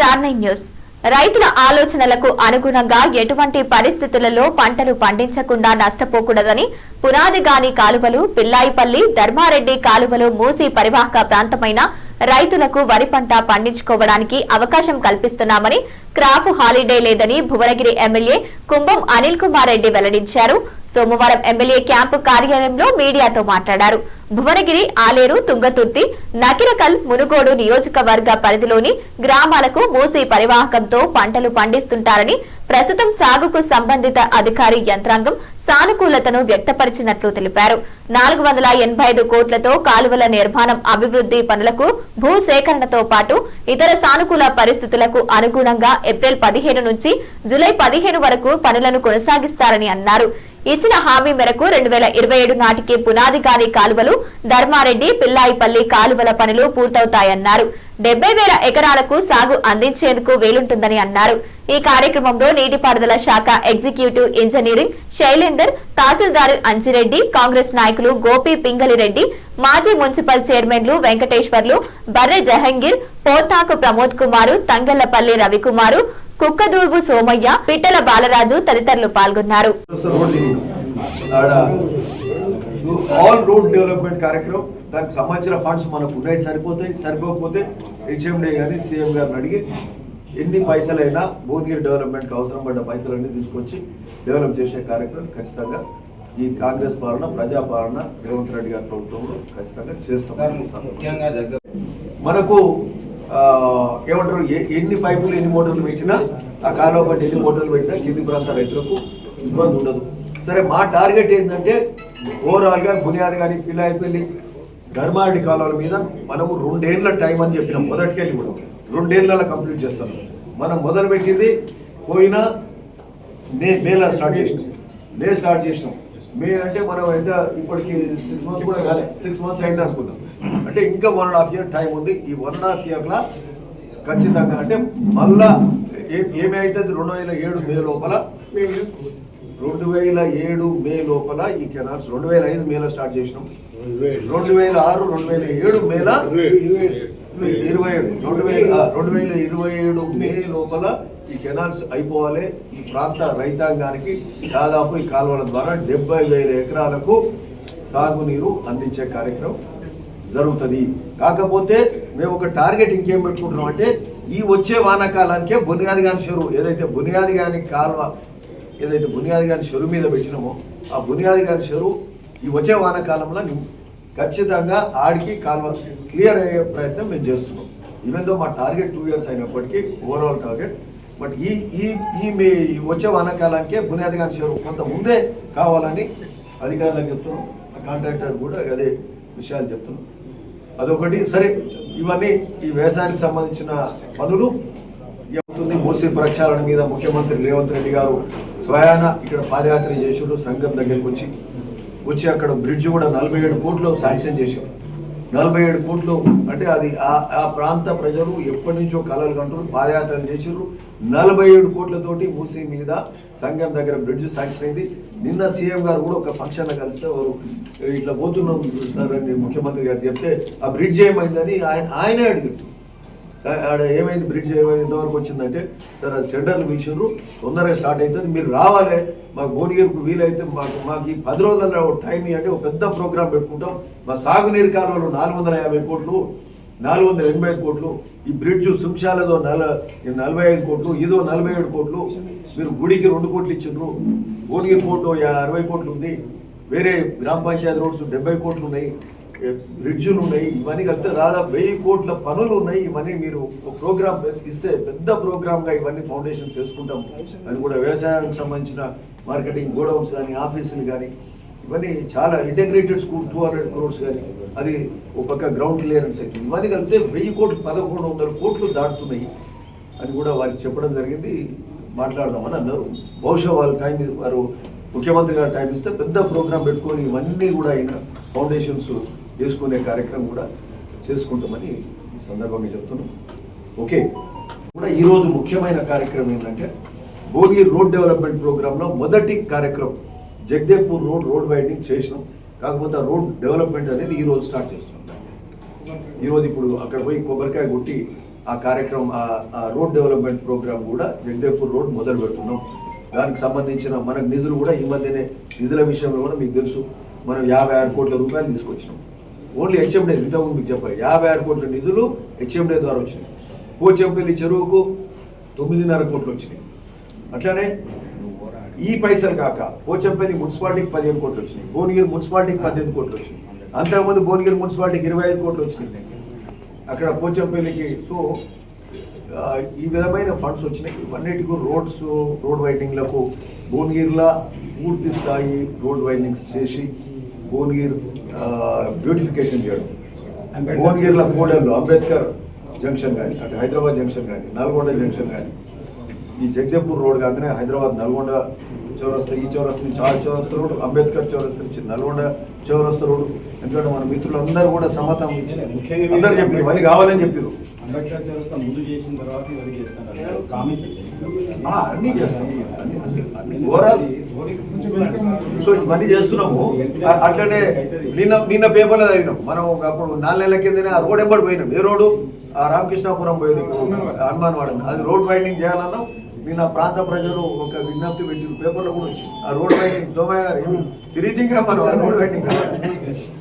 Star nine news. రైతుల ఆలోచనలకు అనుగుణంగా ఎటువంటి పరిస్థితులలో పంటలు పండించకుండా నష్టపోకూడదని పునాదిగాని కాలువలు పిల్లాయిపల్లి ధర్మారెడ్డి కాలువలు మూసి పరివాహక ప్రాంతమైన రైతులకు వరి పంట పండించుకోవడానికి అవకాశం కల్పిస్తున్నామని క్రాప్ హాలిడే లేదని భువనగిరి ఎమ్మెల్యే కుంభం అనిల్ కుమార్ రెడ్డి వెల్లడించారు. సోమవారం ఎమ్మెల్యే క్యాంపు కార్యాలయంలో మీడియాతో మాట్లాడారు. భువనగిరి ఆలేరు తుంగతుర్తి నకిరకల్ మునుగోడు నియోజకవర్గ పరిధిలోని గ్రామాలకు మూసీ పరివాహకంతో పంటలు పండిస్తుంటారని ప్రస్తుతం సాగుకు సంబంధిత అధికారి యంత్రాంగం సానుకూలతను వ్యక్తపరిచినట్లు తెలిపారు. నాలుగు వందల ఎనభై ఐదు కోట్లతో కాలువల నిర్మాణం అభివృద్ధి పనులకు భూ సేకరణతో పాటు ఇతర సానుకూల పరిస్థితులకు అనుగుణంగా ఏప్రిల్ పదిహేను నుంచి జూలై పదిహేను వరకు పనులను కొనసాగిస్తారని అన్నారు. ఇచ్చిన హామీ మేరకు రెండు వేల ఇరవై ఏడు నాటికి పునాదిగాని కాలువలు ధర్మారెడ్డి పిల్లాయిపల్లి కాలువల పనులు పూర్తవుతాయన్నారు. డెబ్బై వేల ఎకరాలకు సాగు అందించేందుకు వీలుంటుందని అన్నారు. ఈ కార్యక్రమంలో నీటిపారుదల శాఖ ఎగ్జిక్యూటివ్ ఇంజనీరింగ్ శైలేందర్ తహసీల్దార్ అంజిరెడ్డి కాంగ్రెస్ నాయకులు గోపి పింగలిరెడ్డి మాజీ మున్సిపల్ చైర్మన్లు వెంకటేశ్వర్లు బర్రె జహంగీర్ పోతాకు ప్రమోద్ కుమారు తంగళ్ళపల్లి రవికుమారు కుక్కదూబు సోమయ్య పిట్టల బాలరాజు తదితరులు పాల్గొన్నారు. ఆల్ రోడ్ డెవలప్మెంట్ కార్యక్రమం. దానికి సంబంధించిన ఫండ్స్ మనకు ఉన్నాయి సరిపోతాయి. సరిపోకపోతే హెచ్ఎండే కానీ సీఎం గారిని అడిగి ఎన్ని పైసలైనా భువనగిరి డెవలప్మెంట్కి అవసరం పడ్డ పైసలన్నీ తీసుకొచ్చి డెవలప్ చేసే కార్యక్రమం ఖచ్చితంగా ఈ కాంగ్రెస్ పాలన ప్రజా పాలన రేవంత్ రెడ్డి గారి ప్రభుత్వంలో ఖచ్చితంగా చేస్తాం. ముఖ్యంగా దగ్గర మనకు ఏమంటారు ఎన్ని పైపులు ఎన్ని మోటార్లు పెట్టినా ఆ కాలువ పట్టి ఎన్ని మోటార్లు పెట్టినా కింది ప్రాంత రైతులకు ఇబ్బంది ఉండదు. సరే మా టార్గెట్ ఏంటంటే ఓవరాల్గా బునియాద్ కానీ పిల్లాయిపల్లి ధర్మారెడ్డి కాలువల మీద మనము రెండేళ్ళ టైం అని చెప్పినాం. మొదటికెళ్ళి కూడా రెండేళ్ళలో కంప్లీట్ చేస్తాం. మనం మొదలు పెట్టింది పోయిన మే మేలా స్టార్ట్ చేసినాం. మే స్టార్ట్ చేసినాం. మే అంటే మనం ఎంత ఇప్పటికి సిక్స్ మంత్స్ కూడా కాలే. సిక్స్ మంత్స్ అయింది అనుకుందాం. అంటే ఇంకా one and half year time ఉంది. ఈ వన్ అండ్ హాఫ్ ఇయర్లో ఖచ్చితంగా అంటే మళ్ళా ఏమి అవుతుంది రెండు వేల ఏడు మే లోపల రెండు వేల ఏడు మే లోపల ఈ కెనాల్స్ రెండు వేల ఐదు మేలో స్టార్ట్ చేసినాం. రెండు వేల ఆరు రెండు వేల ఏడు మేల ఇరవై రెండు వేల రెండు వేల ఇరవై ఏడు మే లోపల ఈ కెనాల్స్ అయిపోవాలి. ఈ ప్రాంత రైతాంగానికి దాదాపు ఈ కాలువల ద్వారా డెబ్బై వేల ఎకరాలకు సాగునీరు అందించే కార్యక్రమం జరుగుతుంది. కాకపోతే మేము ఒక టార్గెట్ ఇంకేం పెట్టుకుంటున్నాం అంటే ఈ వచ్చే వానాకాలానికే బునియాది గాని చెరువు ఏదైతే బునియాది గాని కాలువ ఏదైతే బునియాది గాని చెరువు మీద పెట్టినామో ఆ బునియాది గాని చెరువు ఈ వచ్చే వానాకాలంలో ఖచ్చితంగా ఆడికి కాలువ క్లియర్ అయ్యే ప్రయత్నం మేము చేస్తున్నాం. ఈవెందో మా టార్గెట్ టూ ఇయర్స్ అయినప్పటికీ ఓవరాల్ టార్గెట్ బట్ ఈ ఈ ఈ మే ఈ వచ్చే వానాకాలానికే బునియాది గాని చెరువు కొంత ముందే కావాలని అధికారులకు చెప్తున్నాం. ఆ కాంట్రాక్టర్ కూడా అదే విషయాలు చెప్తున్నాం. అదొకటి. సరే ఇవన్నీ ఈ వ్యవసాయానికి సంబంధించిన పనులు. అవుతుంది మూసి ప్రక్షాళన మీద ముఖ్యమంత్రి రేవంత్ రెడ్డి గారు స్వయాన ఇక్కడ పాదయాత్ర చేసాడు సంఘం దగ్గరికి వచ్చి వచ్చి అక్కడ బ్రిడ్జ్ కూడా నలభై ఏడు కోట్లు శాంక్షన్ చేశాడు నలభై ఏడు కోట్లు. అంటే అది ఆ ఆ ప్రాంత ప్రజలు ఎప్పటి నుంచో కలలు కంటారు పాదయాత్రలు చేసారు నలభై ఏడు కోట్లతోటి మూసీ మీద సంఘం దగ్గర బ్రిడ్జ్ శాంక్షన్ అయింది. నిన్న సీఎం గారు కూడా ఒక ఫంక్షన్లో కలిస్తే వారు ఇట్లా పోతున్నాం సార్ అని ముఖ్యమంత్రి గారు చెప్తే ఆ బ్రిడ్జ్ ఏమైందని ఆయన ఆయనే అడిగారు ఆడ ఏమైంది? బ్రిడ్జ్ ఏమైంది? ఇంతవరకు వచ్చిందంటే సార్ అది టెండర్లు పిలిచారు తొందరగా స్టార్ట్ అవుతుంది మీరు రావాలి. మాకు భువనగిరికి వీలైతే మాకు మాకు ఈ పది రోజుల టైం ఇవ్వండి ఒక పెద్ద ప్రోగ్రామ్ పెట్టుకుంటాం. మా సాగునీరు కాలువలు నాలుగు వందల యాభై కోట్లు నాలుగు వందల ఎనభై ఐదు కోట్లు ఈ బ్రిడ్జ్ సుంశాలదో నల నలభై ఐదు కోట్లు ఇదో నలభై ఏడు కోట్లు మీరు గుడికి రెండు కోట్లు ఇచ్చిండ్రు. భువనగిరి ఫోటో అరవై కోట్లు ఉంది. వేరే గ్రామ పంచాయతీ రోడ్స్ డెబ్బై కోట్లు ఉన్నాయి. బ్రిడ్జులు ఉన్నాయి ఇవన్నీ కలిపితే దాదాపు వెయ్యి కోట్ల పనులు ఉన్నాయి ఇవన్నీ మీరు ప్రోగ్రామ్ ఇస్తే పెద్ద ప్రోగ్రామ్గా ఇవన్నీ ఫౌండేషన్స్ చేసుకుంటాం. అది కూడా వ్యవసాయానికి సంబంధించిన మార్కెటింగ్ గోడౌన్స్ కానీ ఆఫీసులు కానీ ఇవన్నీ చాలా integrated school two hundred crores కానీ అది ఒక పక్క గ్రౌండ్ క్లియరెన్స్ అయితే ఇవన్నీ కలిపితే వెయ్యి కోట్లు పదకొండు వందల కోట్లు దాటుతున్నాయి. అని కూడా వారికి చెప్పడం జరిగింది. మాట్లాడదామని అన్నారు. బహుశా వాళ్ళ టైం వారు ముఖ్యమంత్రి గారు టైం ఇస్తే పెద్ద ప్రోగ్రామ్ పెట్టుకొని ఇవన్నీ కూడా ఆయన ఫౌండేషన్స్ చేసుకునే కార్యక్రమం కూడా చేసుకుంటామని ఈ సందర్భంగా చెప్తున్నాం. ఓకే. కూడా ఈరోజు ముఖ్యమైన కార్యక్రమం ఏంటంటే భోగి రోడ్ డెవలప్మెంట్ ప్రోగ్రాంలో మొదటి కార్యక్రమం జగదేవ్పూర్ రోడ్ రోడ్ వైడింగ్ చేసినాం. కాకపోతే రోడ్ డెవలప్మెంట్ అనేది ఈరోజు స్టార్ట్ చేస్తున్నాం. ఈరోజు ఇప్పుడు అక్కడ పోయి కొబ్బరికాయ కొట్టి ఆ కార్యక్రమం ఆ- ఆ రోడ్ డెవలప్మెంట్ ప్రోగ్రామ్ కూడా జగదేవ్పూర్ రోడ్ మొదలు పెడుతున్నాం. దానికి సంబంధించిన మనకు నిధులు కూడా ఈ మధ్యనే నిధుల విషయంలో కూడా మీకు తెలుసు. మనం యాభై ఆరు కోట్ల రూపాయలు తీసుకొచ్చినాం. ఓన్లీ హెచ్ఎండే ఇంతకుముందు మీకు చెప్పాలి. యాభై ఆరు కోట్ల నిధులు హెచ్ఎండే ద్వారా వచ్చినాయి. పోచెంపల్లి చెరువుకు తొమ్మిదిన్నర కోట్లు వచ్చినాయి. అట్లనే ఈ పైసలు కాక పోచంపల్లి మున్సిపాలిటీకి పదిహేను కోట్లు వచ్చినాయి. భువనగిరి మున్సిపాలిటీకి పద్దెనిమిది కోట్లు వచ్చినాయి. అంతకుముందు భువనగిరి మున్సిపాలిటీకి ఇరవై ఐదు కోట్లు వచ్చినాయి. అక్కడ పోచంపల్లికి సో ఈ విధమైన ఫండ్స్ వచ్చినాయి. ఇవన్నిటికి రోడ్స్ రోడ్ వైండింగ్లకు భువనగిరిలో పూర్తి స్థాయి రోడ్ వైండింగ్స్ చేసి భువనగిరి బ్యూటిఫికేషన్ చేయడం. భువనగిరిలో కోడెల్లో అంబేద్కర్ జంక్షన్ కానీ అంటే హైదరాబాద్ జంక్షన్ కానీ నల్గొండ జంక్షన్ కానీ. ఈ జగదేపూర్ రోడ్ కాకనే హైదరాబాద్ నల్గొండ చౌరస్తా ఈ చౌరస్తా నుంచి ఆ చౌరస్తా రోడ్ అంబేద్కర్ చౌరస్తా నుంచి నల్గొండ చౌరస్తా రోడ్ ఎందుకంటే మన మిత్రులందరూ కూడా సమాతం అందరు చెప్పారు ఇవన్నీ కావాలని చెప్పారు అంబేద్కర్ చౌరస్తా ముందు చేసిన తర్వాత ఇవన్నీ చేస్తున్నారు. కామెంట్స్ ఆ, అన్నీ చేస్తాం. సో ఇవన్నీ చేస్తున్నాము. అట్లనే నిన్న నిన్న పేపర్లో చదివినాం. మనం అప్పుడు నాలుగు నెలల కిందనే ఆ రోడ్ ఎంబడి పోయినాం. ఏ రోడ్డు? ఆ రామకృష్ణాపురం పోయేది. హనుమాన్ వాడ. అది రోడ్ వైండింగ్ చేయాలన్నాం. నిన్న ప్రాంత ప్రజలు ఒక విజ్ఞప్తి పెట్టిన పేపర్లో కూడా వచ్చింది. ఆ రోడ్ వైండింగ్ సోమయ్య గారు తిరిగి మనం రోడ్ వైండింగ్